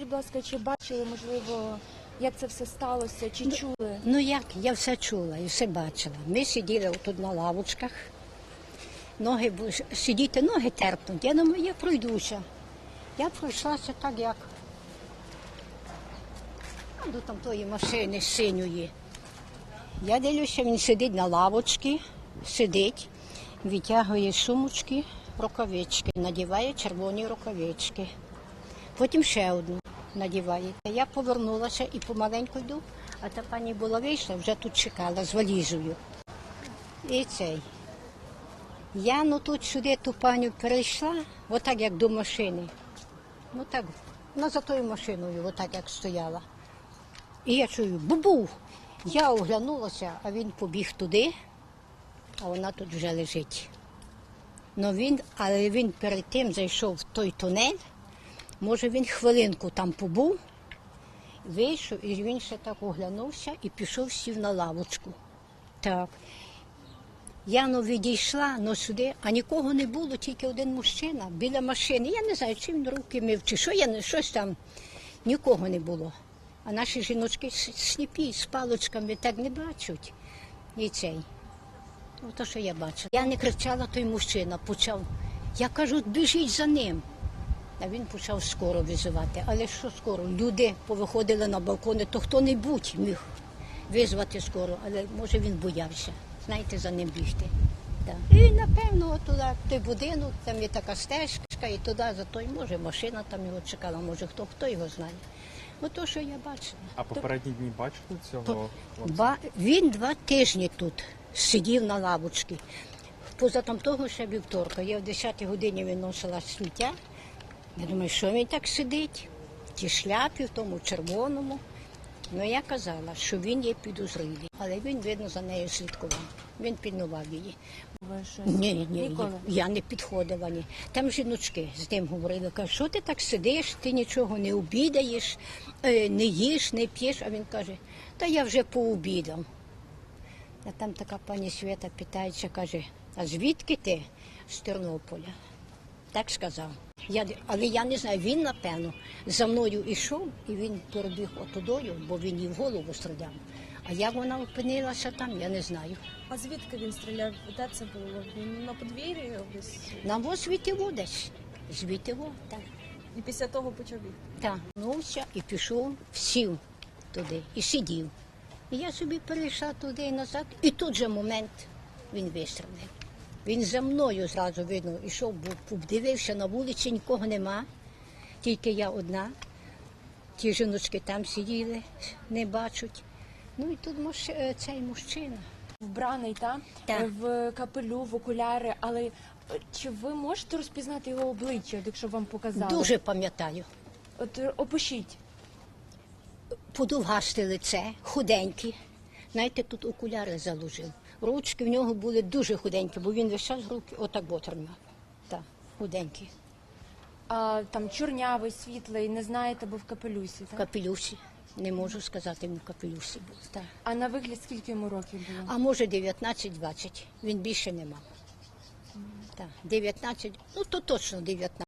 Будь ласка, чи бачили, можливо, як це все сталося, чи чули? Ну як, я все чула і все бачила. Ми сиділи тут на лавочках, ноги сидіти, ноги терпнуть. Я думаю, я пройдуся. Я пройшлася так, як а, до там тої машини синьої. Я дивлюся, він сидить на лавочці, сидить, витягує сумочки, рукавички, надіває червоні рукавички. Потім ще одну надіває. Я повернулася і помаленьку йду, а та пані була вийшла, вже тут чекала з валізою. І цей. Я ну тут сюди ту паню перейшла, отак як до машини. Ну так, вона за тою машиною, отак як стояла. І я чую, бубу. Я оглянулася, а він побіг туди, а вона тут вже лежить. Ну він, але він перед тим зайшов в той тунель. Може, він хвилинку там побув, вийшов, і він ще так оглянувся і пішов сів на лавочку. Так. Я ну, відійшла ну, сюди, а нікого не було, тільки один мужчина біля машини. Я не знаю, чи він руки мив, чи що, я щось там, нікого не було. А наші жіночки сліпі, з палочками так не бачать. І цей. Ну, то, що я бачила. Я не кричала, той мужчина почав. Я кажу, біжіть за ним. А він почав скоро визивати. Але що скоро? Люди повиходили на балкони, то хто-небудь міг визвати скоро, але може він боявся, знаєте, за ним бігти. Так. І напевно туди, в той будинок, там є така стежка, і туди за той, може, машина там його чекала, може хто, хто його знає. Ото, що я бачила. А попередні дні бачили цього? хлопця? Ба, він два тижні тут сидів на лавочці. Поза там того ще вівторка. Я в 10 годині виносила сміття. Я думаю, що він так сидить? В тій шляпі, в тому червоному. Ну я казала, що він є підозрілий, але він, видно, за нею слідкував. Він пільнував її. Ви щось? Ні, ні, ні, Ніколи? я не підходила. Ні. Там жіночки з ним говорили, кажуть, що ти так сидиш, ти нічого не обідаєш, е, не їш, не п'єш. А він каже, та я вже пообідав. А там така пані Свята питається, каже, а звідки ти з Тернополя? Так сказав. Я, але я не знаю, він, напевно, за мною йшов і він перебіг отудою, бо він їй в голову стріляв. А як вона опинилася там, я не знаю. А звідки він стріляв? Де це було? Він на подвір'ї десь? На звідтиво десь. Звідтиво, так. І після того почав бігти. Так, нувся і пішов, сів туди і сидів. І я собі перейшла туди і назад, і тут же момент він вистрілив. Він за мною зразу видно йшов, дивився на вулиці, нікого нема, тільки я одна. Ті жіночки там сиділи, не бачать. Ну і тут муж- е, цей мужчина. Вбраний, та? Так. В капелю, в окуляри, але е, чи ви можете розпізнати його обличчя, якщо вам показали? Дуже пам'ятаю. От е, опишіть. подовгасте лице, худенькі. Знаєте, тут окуляри заложив. Ручки в нього були дуже худенькі, бо він весь час руки отак бо. Так, худенькі. А там чорнявий, світлий, не знаєте, бо в капелюсі, В так? капелюсі. Не можу сказати, він в капелюсі був. Так. А на вигляд скільки йому років було? А може 19-20. Він більше не мав. Так, 19, ну то точно 19.